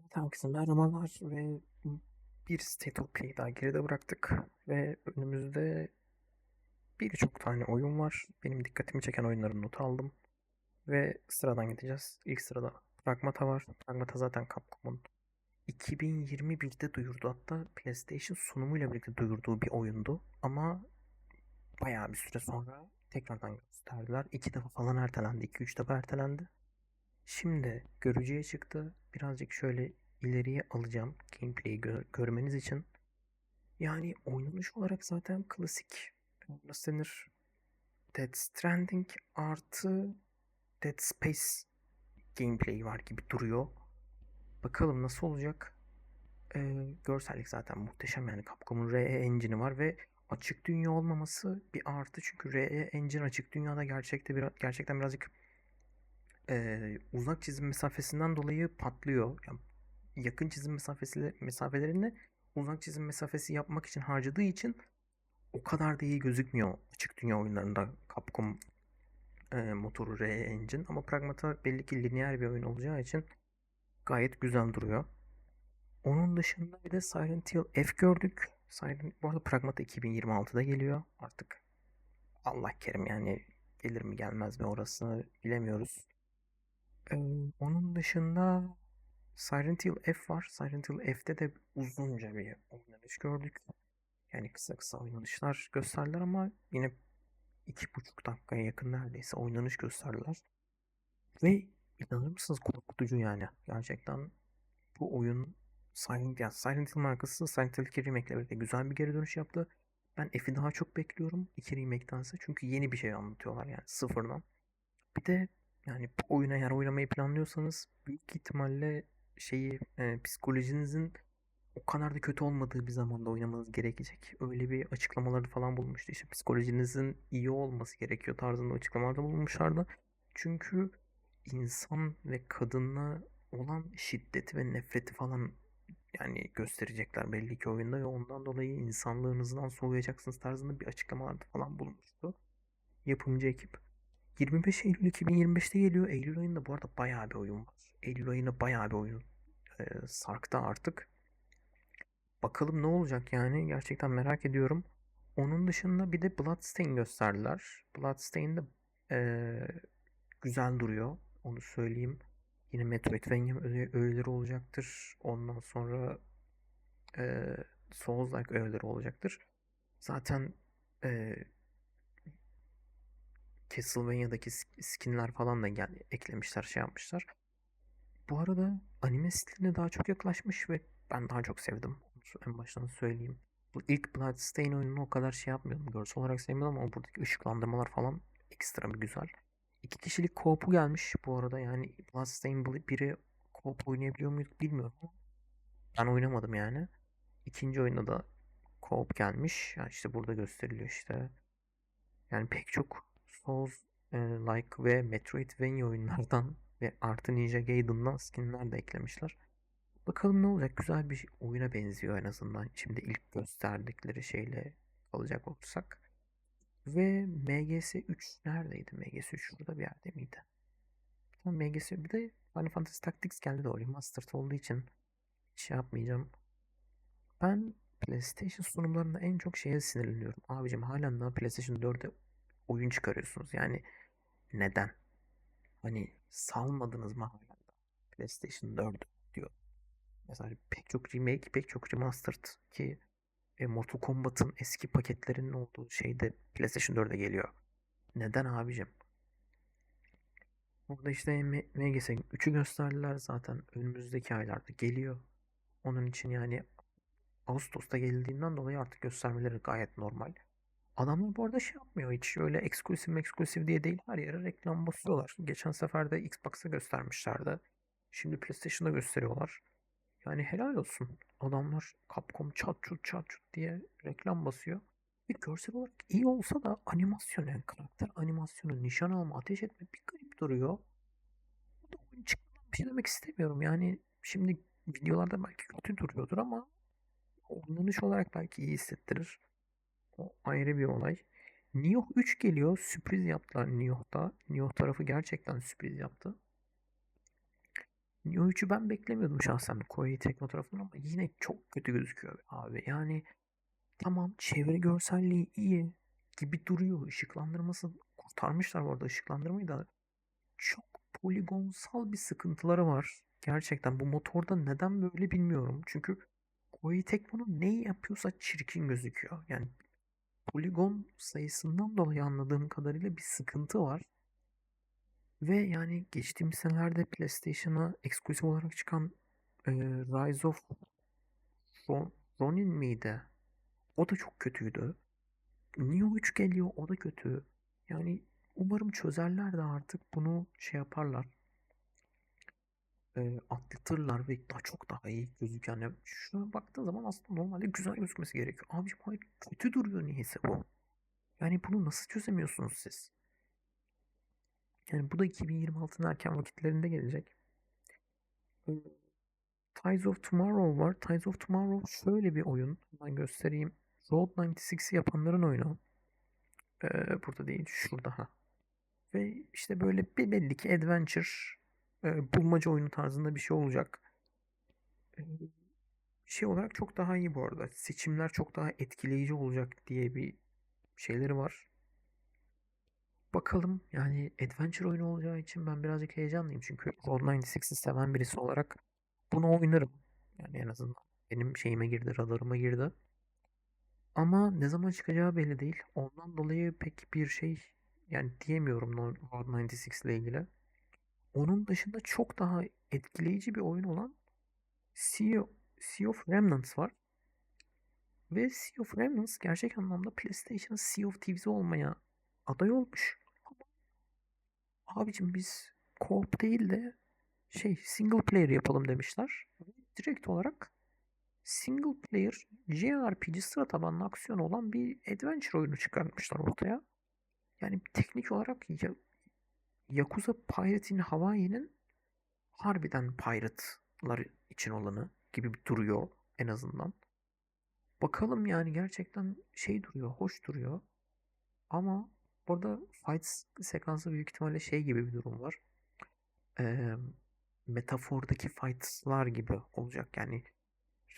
Evet, herkese merhabalar ve bir Play'i daha geride bıraktık ve önümüzde birçok tane oyun var. Benim dikkatimi çeken oyunların notu aldım ve sıradan gideceğiz. İlk sırada Pragmata var. Pragmata zaten Capcom'un 2021'de duyurdu hatta PlayStation sunumuyla birlikte duyurduğu bir oyundu ama bayağı bir süre sonra tekrardan gösterdiler. İki defa falan ertelendi, iki üç defa ertelendi. Şimdi görücüye çıktı. Birazcık şöyle ileriye alacağım gameplay'i gö- görmeniz için. Yani oynanış olarak zaten klasik. Nasıl denir? Dead Stranding artı Dead Space gameplay var gibi duruyor. Bakalım nasıl olacak? Ee, görsellik zaten muhteşem yani Capcom'un RE engine'i var ve açık dünya olmaması bir artı çünkü RE engine açık dünyada gerçekte biraz gerçekten birazcık eee, uzak çizim mesafesinden dolayı patlıyor. Yani yakın çizim mesafesi mesafelerini uzak çizim mesafesi yapmak için harcadığı için o kadar da iyi gözükmüyor açık dünya oyunlarında Capcom eee, motoru RE Engine ama Pragmata belli ki lineer bir oyun olacağı için gayet güzel duruyor. Onun dışında bir de Silent Hill F gördük. Silent, bu arada Pragmata 2026'da geliyor. Artık Allah kerim yani gelir mi gelmez mi orasını bilemiyoruz. Onun dışında Silent Hill F var. Silent Hill F'te de uzunca bir oynanış gördük. Yani kısa kısa oynanışlar gösterdiler ama yine iki buçuk dakikaya yakın neredeyse oynanış gösterdiler. Ve inanır mısınız korkutucu yani. Gerçekten bu oyun Silent, yani Silent Hill markası Silent Hill 2 Remake ile güzel bir geri dönüş yaptı. Ben F'i daha çok bekliyorum 2 Remake'dense çünkü yeni bir şey anlatıyorlar yani sıfırdan. Bir de yani bu oyunu eğer oynamayı planlıyorsanız büyük ihtimalle şeyi e, psikolojinizin o kadar da kötü olmadığı bir zamanda oynamanız gerekecek. Öyle bir açıklamaları falan bulmuştu. İşte psikolojinizin iyi olması gerekiyor tarzında açıklamalarda bulmuşlardı. Çünkü insan ve kadına olan şiddeti ve nefreti falan yani gösterecekler belli ki oyunda ve ondan dolayı insanlığınızdan soğuyacaksınız tarzında bir açıklamalarda falan bulmuştu. Yapımcı ekip. 25 Eylül 2025'te geliyor. Eylül ayında bu arada bayağı bir oyun var. Eylül ayına bayağı bir oyun e, sarktı artık. Bakalım ne olacak yani gerçekten merak ediyorum. Onun dışında bir de Bloodstain gösterdiler. Bloodstain de e, güzel duruyor. Onu söyleyeyim. Yine Metroidvania öğe- öğeleri olacaktır. Ondan sonra e, Souls-like öğeleri olacaktır. Zaten e, Castlevania'daki sk- skinler falan da gel eklemişler, şey yapmışlar. Bu arada anime stiline daha çok yaklaşmış ve ben daha çok sevdim. En baştan söyleyeyim. Bu ilk Bloodstain oyununu o kadar şey yapmıyordum. Görsel olarak sevmiyordum ama buradaki ışıklandırmalar falan ekstra bir güzel. İki kişilik co-op'u gelmiş bu arada. Yani Bloodstain 1'i co-op oynayabiliyor muyduk bilmiyorum ben oynamadım yani. İkinci oyunda da co-op gelmiş. Yani işte burada gösteriliyor işte. Yani pek çok Souls e, like ve Metroidvania oyunlardan ve artı Ninja Gaiden'dan skinler de eklemişler. Bakalım ne olacak? Güzel bir oyuna benziyor en azından. Şimdi ilk gösterdikleri şeyle alacak olursak. Ve MGS 3 neredeydi? MGS 3 şurada bir yerde miydi? MGS bir de Final Fantasy Tactics geldi de o remastered olduğu için şey yapmayacağım. Ben PlayStation sunumlarında en çok şeye sinirleniyorum. Abicim halen daha PlayStation 4'e oyun çıkarıyorsunuz. Yani neden? Hani salmadınız mı hala PlayStation 4 diyor. Mesela pek çok remake, pek çok remastered ki e, Mortal Kombat'ın eski paketlerinin olduğu şeyde PlayStation 4'e geliyor. Neden abicim? Burada işte MGS 3'ü gösterdiler zaten önümüzdeki aylarda geliyor. Onun için yani Ağustos'ta geldiğinden dolayı artık göstermeleri gayet normal. Adamlar bu arada şey yapmıyor hiç öyle eksklusif eksklusif diye değil her yere reklam basıyorlar. Geçen sefer de Xbox'a göstermişlerdi. Şimdi PlayStation'da gösteriyorlar. Yani helal olsun. Adamlar Capcom çat çut çat çut diye reklam basıyor. Ve görsel olarak iyi olsa da animasyon yani karakter animasyonu, nişan alma, ateş etme bir garip duruyor. Oyun çıkmadan bir şey demek istemiyorum. Yani şimdi videolarda belki kötü duruyordur ama oynanış olarak belki iyi hissettirir. O ayrı bir olay. Nioh 3 geliyor. Sürpriz yaptılar Nioh'ta. Nioh tarafı gerçekten sürpriz yaptı. Neo 3'ü ben beklemiyordum şahsen Koei Tecmo tarafından ama yine çok kötü gözüküyor abi. Yani tamam çevre görselliği iyi gibi duruyor. Işıklandırması kurtarmışlar bu arada ışıklandırmayı da çok poligonsal bir sıkıntıları var. Gerçekten bu motorda neden böyle bilmiyorum. Çünkü Koei Tecmo'nun neyi yapıyorsa çirkin gözüküyor. Yani poligon sayısından dolayı anladığım kadarıyla bir sıkıntı var. Ve yani geçtiğimiz senelerde PlayStation'a eksklusif olarak çıkan e, Rise of Ron- Ronin miydi? O da çok kötüydü. Neo 3 geliyor o da kötü. Yani umarım çözerler de artık bunu şey yaparlar. E, atlatırlar ve daha çok daha iyi gözüken. Yani şuna baktığın zaman aslında normalde güzel gözükmesi gerekiyor. Abiciğim hayır kötü duruyor niyeyse bu. Yani bunu nasıl çözemiyorsunuz siz? Yani bu da 2026'nın erken vakitlerinde gelecek. Ties of Tomorrow var. Ties of Tomorrow şöyle bir oyun. Ben göstereyim. Road 96'i yapanların oyunu. Ee, burada değil, şurada ha. Ve işte böyle bir belli ki adventure, e, bulmaca oyunu tarzında bir şey olacak. Ee, şey olarak çok daha iyi bu arada. Seçimler çok daha etkileyici olacak diye bir şeyleri var. Bakalım yani adventure oyunu olacağı için ben birazcık heyecanlıyım. Çünkü Road 96'i seven birisi olarak bunu oynarım. Yani en azından benim şeyime girdi, radarıma girdi. Ama ne zaman çıkacağı belli değil. Ondan dolayı pek bir şey yani diyemiyorum Road 96 ile ilgili. Onun dışında çok daha etkileyici bir oyun olan Sea, sea of Remnants var. Ve Sea of Remnants gerçek anlamda PlayStation'ın Sea of Thieves'i olmaya aday olmuş. Abicim biz co-op değil de şey single player yapalım demişler. Direkt olarak single player JRPG sıra tabanlı aksiyon olan bir adventure oyunu çıkartmışlar ortaya. Yani teknik olarak Yakuza Pirate in Hawaii'nin harbiden pirate'lar için olanı gibi duruyor en azından. Bakalım yani gerçekten şey duruyor, hoş duruyor. Ama burada fight sekansı büyük ihtimalle şey gibi bir durum var. Ee, metafordaki fightlar gibi olacak. Yani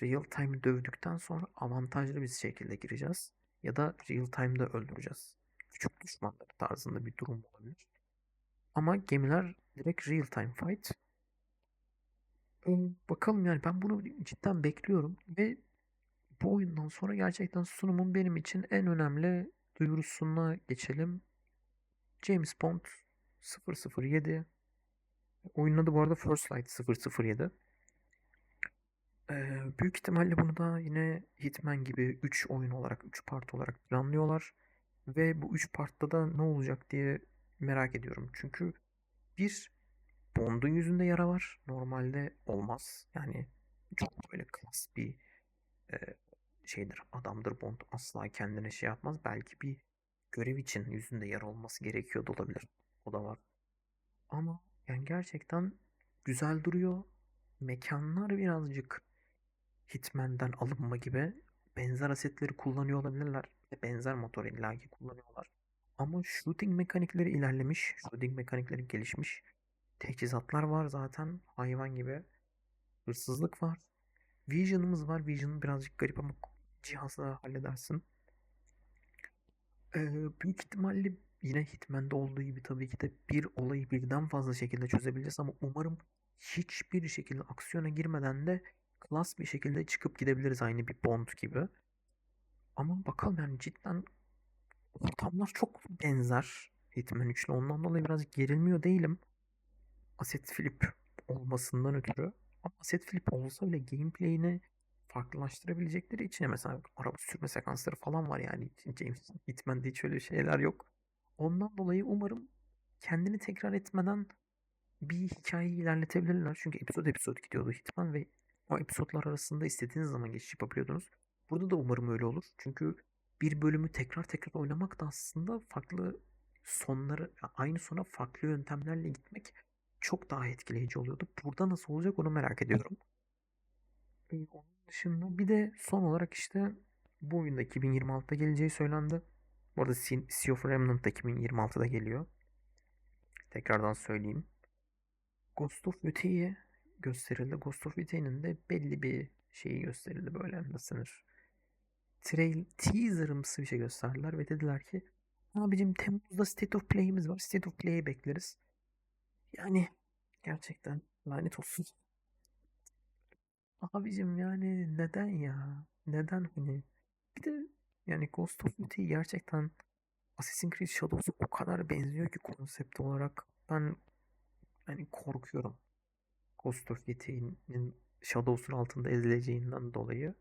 real time dövdükten sonra avantajlı bir şekilde gireceğiz. Ya da real time'da öldüreceğiz. Küçük düşmanları tarzında bir durum olabilir. Ama gemiler direkt real time fight. Ee, bakalım yani ben bunu cidden bekliyorum ve bu oyundan sonra gerçekten sunumun benim için en önemli duyurusuna geçelim. James Bond 007 Oyunun adı bu arada First Light 007. Ee, büyük ihtimalle bunu da yine Hitman gibi 3 oyun olarak, 3 part olarak planlıyorlar. Ve bu 3 partta da ne olacak diye merak ediyorum. Çünkü bir Bond'un yüzünde yara var. Normalde olmaz. Yani çok böyle klas bir e, şeydir, adamdır Bond. Asla kendine şey yapmaz. Belki bir görev için yüzünde yara olması gerekiyor da olabilir. O da var. Ama yani gerçekten güzel duruyor. Mekanlar birazcık Hitman'den alınma gibi benzer asetleri kullanıyor olabilirler. Benzer motor illaki kullanıyorlar. Ama shooting mekanikleri ilerlemiş. Shooting mekanikleri gelişmiş. Teçhizatlar var zaten hayvan gibi. Hırsızlık var. Vision'ımız var. Vision birazcık garip ama cihazla halledersin. Ee, büyük ihtimalle yine Hitman'da olduğu gibi tabii ki de bir olayı birden fazla şekilde çözebileceğiz ama umarım hiçbir şekilde aksiyona girmeden de klas bir şekilde çıkıp gidebiliriz aynı bir Bond gibi. Ama bakalım yani cidden ortamlar çok benzer Hitman 3 ile ondan dolayı biraz gerilmiyor değilim. Asset flip olmasından ötürü. Ama asset flip olsa bile gameplay'ini farklılaştırabilecekleri için mesela araba sürme sekansları falan var yani James Hitman'da hiç öyle şeyler yok. Ondan dolayı umarım kendini tekrar etmeden bir hikayeyi ilerletebilirler. Çünkü episod episod gidiyordu Hitman ve o episodlar arasında istediğiniz zaman geçiş yapabiliyordunuz. Burada da umarım öyle olur. Çünkü bir bölümü tekrar tekrar oynamak da aslında farklı sonları aynı sona farklı yöntemlerle gitmek çok daha etkileyici oluyordu. Burada nasıl olacak onu merak ediyorum. Ee, onun dışında bir de son olarak işte bu oyunda 2026'da geleceği söylendi. Bu arada Sea of Remnant da 2026'da geliyor. Tekrardan söyleyeyim. Ghost of Yotei'ye gösterildi. Ghost of Within'in de belli bir şeyi gösterildi böyle nasıl? Trail, teaserımsı bir şey gösterdiler ve dediler ki abicim Temmuz'da State of Play'imiz var. State of Play'i bekleriz. Yani gerçekten lanet olsun. Abicim yani neden ya? Neden hani? Bir de yani Ghost of Tsushima gerçekten Assassin's Creed Shadows'a o kadar benziyor ki konsept olarak. Ben hani korkuyorum. Ghost of Tsushima'nın Shadows'un altında ezileceğinden dolayı.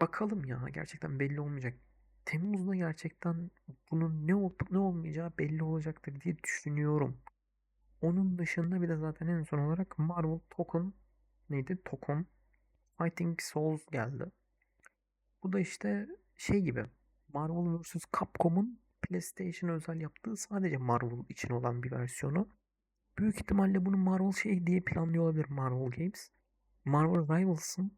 Bakalım ya gerçekten belli olmayacak. Temmuz'da gerçekten bunun ne olup ne olmayacağı belli olacaktır diye düşünüyorum. Onun dışında bir de zaten en son olarak Marvel Token neydi? Tokon Fighting Souls geldi. Bu da işte şey gibi Marvel vs. Capcom'un PlayStation özel yaptığı sadece Marvel için olan bir versiyonu. Büyük ihtimalle bunu Marvel şey diye planlıyor olabilir Marvel Games. Marvel Rivals'ın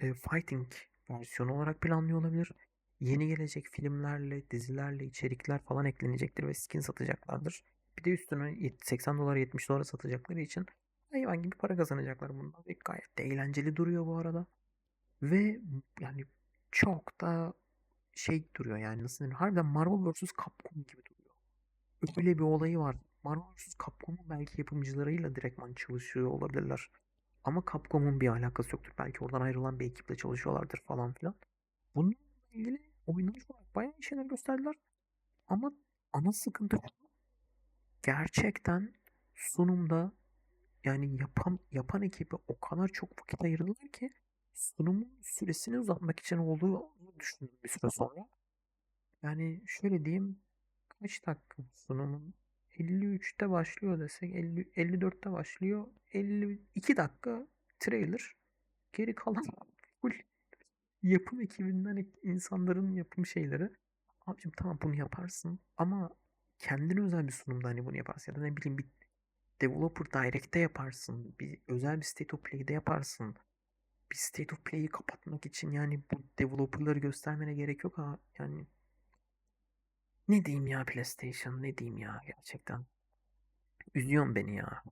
e, Fighting versiyonu olarak planlıyor olabilir. Yeni gelecek filmlerle, dizilerle, içerikler falan eklenecektir ve skin satacaklardır. Bir de üstüne 80 dolar 70 dolara satacakları için hayvan gibi para kazanacaklar bundan. Ve gayet de eğlenceli duruyor bu arada. Ve yani çok da şey duruyor yani nasıl denir? Harbiden Marvel vs. Capcom gibi duruyor. Öyle bir olayı var. Marvel vs. Capcom'un belki yapımcılarıyla direktman çalışıyor olabilirler. Ama Capcom'un bir alakası yoktur. Belki oradan ayrılan bir ekiple çalışıyorlardır falan filan. Bununla ilgili oynanış olarak bayağı şeyler gösterdiler. Ama ana sıkıntı. Gerçekten sunumda yani yapan yapan ekibe o kadar çok vakit ayırdılar ki sunumun süresini uzatmak için olduğunu düşündüm bir süre sonra. Yani şöyle diyeyim kaç dakika sunumun 53'te başlıyor desek 50, 54'te başlıyor 52 dakika trailer geri kalan full yapım ekibinden insanların yapım şeyleri abicim tamam bunu yaparsın ama kendine özel bir sunumda hani bunu yaparsın ya da ne bileyim bir Developer Direct'te yaparsın. Bir özel bir State of Play'de yaparsın. Bir State of Play'i kapatmak için yani bu developerları göstermene gerek yok ha. Yani ne diyeyim ya PlayStation ne diyeyim ya gerçekten. Üzüyorsun beni ya.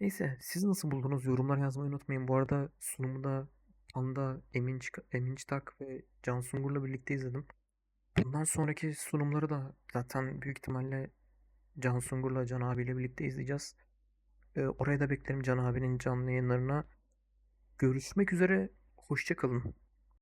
Neyse siz nasıl buldunuz? Yorumlar yazmayı unutmayın. Bu arada sunumu da anda Emin, Çık- Emin Çıtak ve Can Sungur'la birlikte izledim. Bundan sonraki sunumları da zaten büyük ihtimalle Can Sungur'la Can abiyle birlikte izleyeceğiz. Ee, oraya da beklerim Can abinin canlı yayınlarına. Görüşmek üzere. Hoşça kalın.